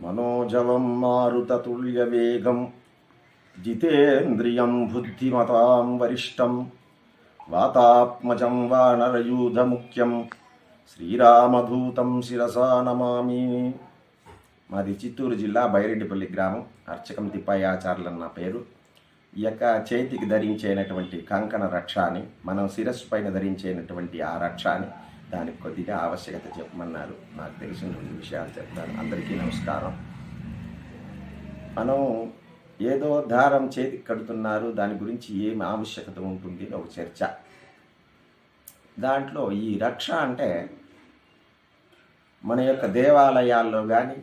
మనోజవం మారుతతుల్యవేగం జితేంద్రియం బుద్ధిమతాం వరిష్టం వాతాత్మజం వానరయూధముఖ్యం శ్రీరామధూతం శిరసా నమామి. మాది చిత్తూరు జిల్లా బైరెడ్డిపల్లి గ్రామం అర్చకం తిప్పాయాచార్యులు పేరు. ఈ యొక్క చేతికి ధరించేనటువంటి కంకణ రక్ష అని మనం శిరస్సు పైన ధరించేనటువంటి ఆ రక్ష అని దానికి కొద్దిగా ఆవశ్యకత చెప్పమన్నారు. నాకు తెలిసిన రెండు విషయాలు చెప్తాను అందరికీ నమస్కారం. మనం ఏదో దారం చేతికి కడుతున్నారు. దాని గురించి ఏమి ఆవశ్యకత ఉంటుంది అని ఒక చర్చ. దాంట్లో ఈ రక్ష అంటే మన యొక్క దేవాలయాల్లో కానీ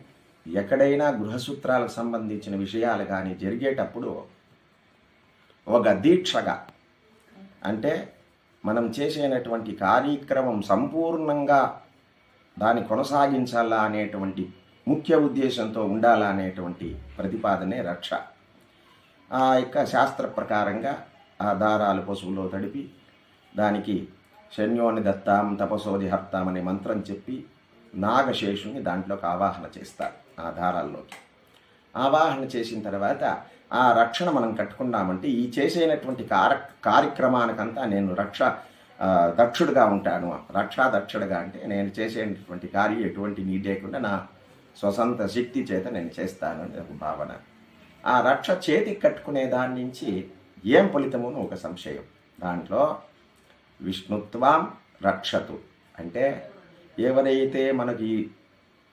ఎక్కడైనా గృహసూత్రాలకు సంబంధించిన విషయాలు కానీ జరిగేటప్పుడు ఒక దీక్షగా అంటే మనం చేసేటటువంటి కార్యక్రమం సంపూర్ణంగా దాన్ని కొనసాగించాలా అనేటువంటి ముఖ్య ఉద్దేశంతో ఉండాలా అనేటువంటి ప్రతిపాదనే రక్ష. ఆ యొక్క శాస్త్ర ప్రకారంగా ఆ దారాలు పశువులో తడిపి దానికి శన్యోని దత్తాం తపసోది హర్తాం అనే మంత్రం చెప్పి నాగశేషుని దాంట్లోకి ఆవాహన చేస్తారు ఆ దారాల్లోకి. ఆవాహన చేసిన తర్వాత ఆ రక్షణ మనం కట్టుకున్నామంటే ఈ చేసేటువంటి కార కార్యక్రమానికంతా నేను రక్ష దక్షుడుగా ఉంటాను. రక్షా దక్షుడుగా అంటే నేను చేసేటటువంటి కార్యం ఎటువంటి నీ లేకుండా నా స్వసంత శక్తి చేత నేను చేస్తాను అనే ఒక భావన. ఆ రక్ష చేతికి కట్టుకునే దాని నుంచి ఏం ఫలితమును ఒక సంశయం. దాంట్లో విష్ణుత్వం రక్షతు. అంటే ఎవరైతే మనకి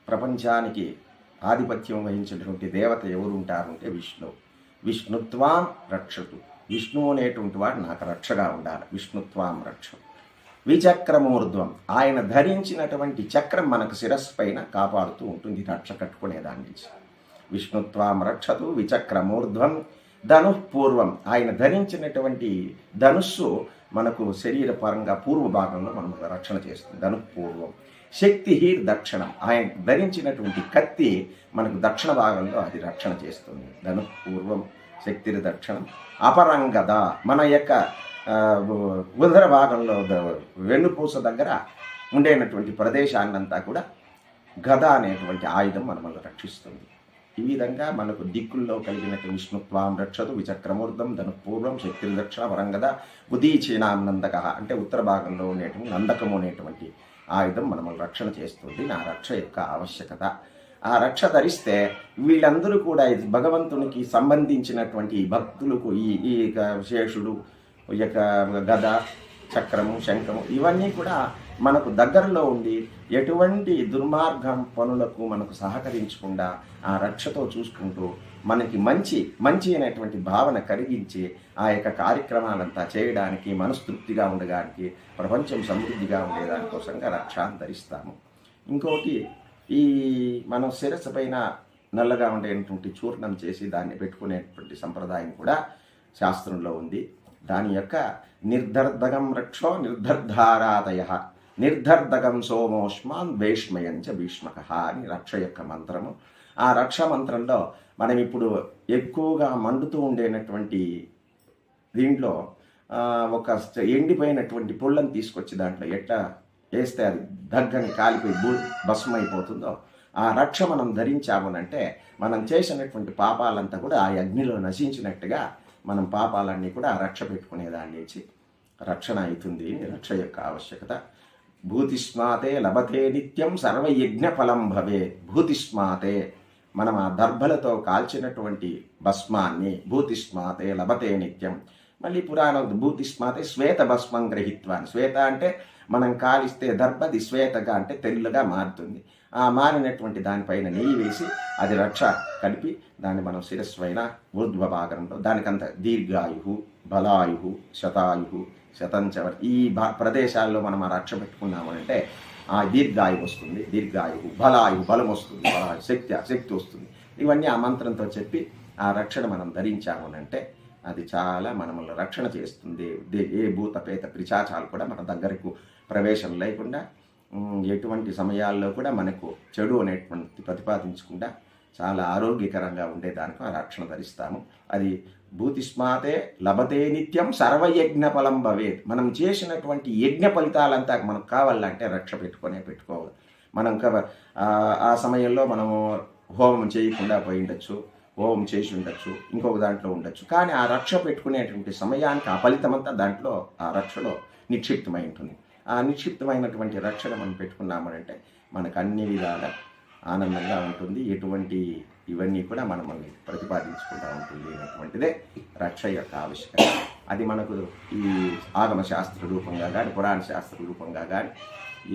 ప్రపంచానికి ఆధిపత్యం వహించినటువంటి దేవత ఎవరు ఉంటారంటే విష్ణు. విష్ణుత్వాం రక్షతు. విష్ణువు అనేటువంటి వాడు నాకు రక్షగా ఉండాలి. విష్ణుత్వాం రక్ష. విచక్రమూర్ధ్వం ఆయన ధరించినటువంటి చక్రం మనకు శిరస్సు పైన కాపాడుతూ ఉంటుంది. రక్ష కట్టుకునే దాని నుంచి. విష్ణుత్వాం రక్షతు విచక్రమూర్ధ్వం ధనుఃపూర్వం. ఆయన ధరించినటువంటి ధనుస్సు మనకు శరీరపరంగా పూర్వ భాగంలో మనం రక్షణ చేస్తుంది. ధనుఃపూర్వం. శక్తి దక్షిణం. ఆయన ధరించినటువంటి కత్తి మనకు దక్షిణ భాగంలో అది రక్షణ చేస్తుంది. ధను పూర్వం శక్తి దక్షిణం. అపరంగద మన యొక్క ఉదర భాగంలో వెన్నుపూస దగ్గర ఉండేటటువంటి ప్రదేశాన్నంతా కూడా గద అనేటువంటి ఆయుధం మనల్ని రక్షిస్తుంది. ఈ విధంగా మనకు దిక్కుల్లో కలిగినటువంటి విష్ణుత్వాం రక్షదు విచక్రమూర్ధం ధనుపూర్వం శక్తి దక్షిణ వరంగద ఉదీచీనాం నందక అంటే ఉత్తర భాగంలో ఉండేటువంటి నందకము అనేటువంటి ఆయుధం మనము రక్షణ చేస్తుంది. నా రక్ష యొక్క ఆవశ్యకత. ఆ రక్ష ధరిస్తే వీళ్ళందరూ కూడా ఇది భగవంతునికి సంబంధించినటువంటి భక్తులకు ఈ ఈ యొక్క శేషుడు ఈ యొక్క గద చక్రము శంఖము ఇవన్నీ కూడా మనకు దగ్గరలో ఉండి ఎటువంటి దుర్మార్గం పనులకు మనకు సహకరించకుండా ఆ రక్షతో చూసుకుంటూ మనకి మంచి మంచి అనేటువంటి భావన కలిగించి ఆ యొక్క కార్యక్రమాలంతా చేయడానికి మనస్తృప్తిగా ఉండడానికి ప్రపంచం సమృద్ధిగా ఉండేదానికోసంగా రక్షాన్ని ధరిస్తాము ఇంకోటి ఈ మనం శిరస్సు పైన నల్లగా ఉండేటువంటి చూర్ణం చేసి దాన్ని పెట్టుకునేటువంటి సంప్రదాయం కూడా శాస్త్రంలో ఉంది. దాని యొక్క నిర్ధర్ధగం రక్షో నిర్ధర్ధారాదయ. నిర్ధర్ధకం సోమోష్మాన్ వేష్మయంచ భీష్మక అని రక్ష యొక్క మంత్రము. ఆ రక్ష మంత్రంలో మనం ఇప్పుడు ఎక్కువగా మండుతూ ఉండేనటువంటి దీంట్లో ఒక ఎండిపోయినటువంటి పుల్లని తీసుకొచ్చి దాంట్లో ఎట్లా వేస్తే అది దగ్గని కాలిపోయి భూ భస్మం అయిపోతుందో ఆ రక్ష మనం ధరించామనంటే మనం చేసినటువంటి పాపాలంతా కూడా ఆ అగ్నిలో నశించినట్టుగా మనం పాపాలన్నీ కూడా రక్ష పెట్టుకునేదాన్ని నుంచి రక్షణ అవుతుంది రక్ష యొక్క ఆవశ్యకత. భూతిష్మాతే లభతే నిత్యం సర్వయజ్ఞ ఫలం భవే భూతిష్మాతే మనం ఆ దర్భలతో కాల్చినటువంటి భస్మాన్ని భూతిస్మాతే లభతే నిత్యం. మళ్ళీ పురాణం భూతిస్మాతే శ్వేత భస్మం గ్రహిత్వాన్ని శ్వేత అంటే మనం కాలిస్తే దర్భది శ్వేతగా అంటే తెల్లగా మారుతుంది. ఆ మారినటువంటి దానిపైన నెయ్యి వేసి అది రక్ష కలిపి దాన్ని మనం శిరస్వైన ఊర్ధ్వ ఊర్ధ్వభాగంలో దానికంత దీర్ఘాయు బలాయు శతాయు శతంచవర్ ఈ భ ప్రదేశాల్లో మనం ఆ రక్ష పెట్టుకున్నామంటే ఆ దీర్ఘాయు వస్తుంది. దీర్ఘాయువు బలాయువు బలం వస్తుంది. బలాయు శక్తి శక్తి వస్తుంది. ఇవన్నీ ఆ మంత్రంతో చెప్పి ఆ రక్షణ మనం ధరించాము అంటే అది చాలా మనల్ని రక్షణ చేస్తుంది. ఏ భూత పేత పిచాచాలు కూడా మన దగ్గరకు ప్రవేశం లేకుండా ఎటువంటి సమయాల్లో కూడా మనకు చెడు అనేటువంటి ప్రతిపాదించకుండా చాలా ఆరోగ్యకరంగా ఉండేదానికి ఆ రక్షణ ధరిస్తాము. అది భూతిస్మాతే లభతే నిత్యం సర్వయజ్ఞ ఫలం భవేత్. మనం చేసినటువంటి యజ్ఞ ఫలితాలంతా మనకు కావాలంటే రక్ష పెట్టుకునే పెట్టుకోవాలి. మనం క- ఆ- సమయంలో మనము హోమం చేయకుండా పోయి ఉండొచ్చు హోమం చేసి ఉండొచ్చు ఇంకొక దాంట్లో ఉండొచ్చు. కానీ ఆ రక్ష పెట్టుకునేటువంటి సమయానికి ఆ ఫలితం అంతా దాంట్లో ఆ రక్షలో నిక్షిప్తమై ఉంటుంది. ఆ నిక్షిప్తమైనటువంటి రక్షణ మనం పెట్టుకున్నామనంటే మనకు అన్ని విధాల ఆనందంగా ఉంటుంది. ఎటువంటి ఇవన్నీ కూడా మనం మనల్ని ప్రతిపాదించుకుంటూ ఉంటుంది రక్ష యొక్క ఆవశ్యకత. అది మనకు ఈ ఆగమ శాస్త్ర రూపంగా కానీ పురాణ శాస్త్ర రూపంగా కానీ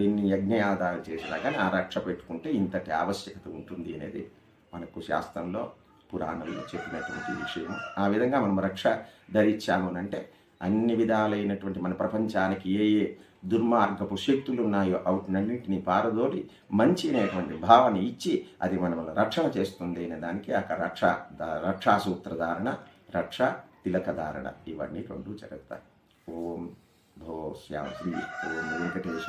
ఎన్ని యజ్ఞయాదాలు చేసినా కానీ ఆ రక్ష పెట్టుకుంటే ఇంతటి ఆవశ్యకత ఉంటుంది అనేది మనకు శాస్త్రంలో పురాణంలో చెప్పినటువంటి విషయం. ఆ విధంగా మనం రక్ష ధరించాము అంటే అన్ని విధాలైనటువంటి మన ప్రపంచానికి ఏ ఏ దుర్మార్గపు శక్తులు ఉన్నాయో వాటినన్నింటినీ పారదోలి మంచి అనేటువంటి భావన ఇచ్చి అది మనల్ని రక్షణ చేస్తుంది అనే దానికి ఆ రక్ష ద- రక్షా సూత్రధారణ రక్ష తిలకధారణ ఇవన్నీ రెండు జరుగుతాయి. ఓం భో శ్యాం శ్రీ ఓం వెంకటేశ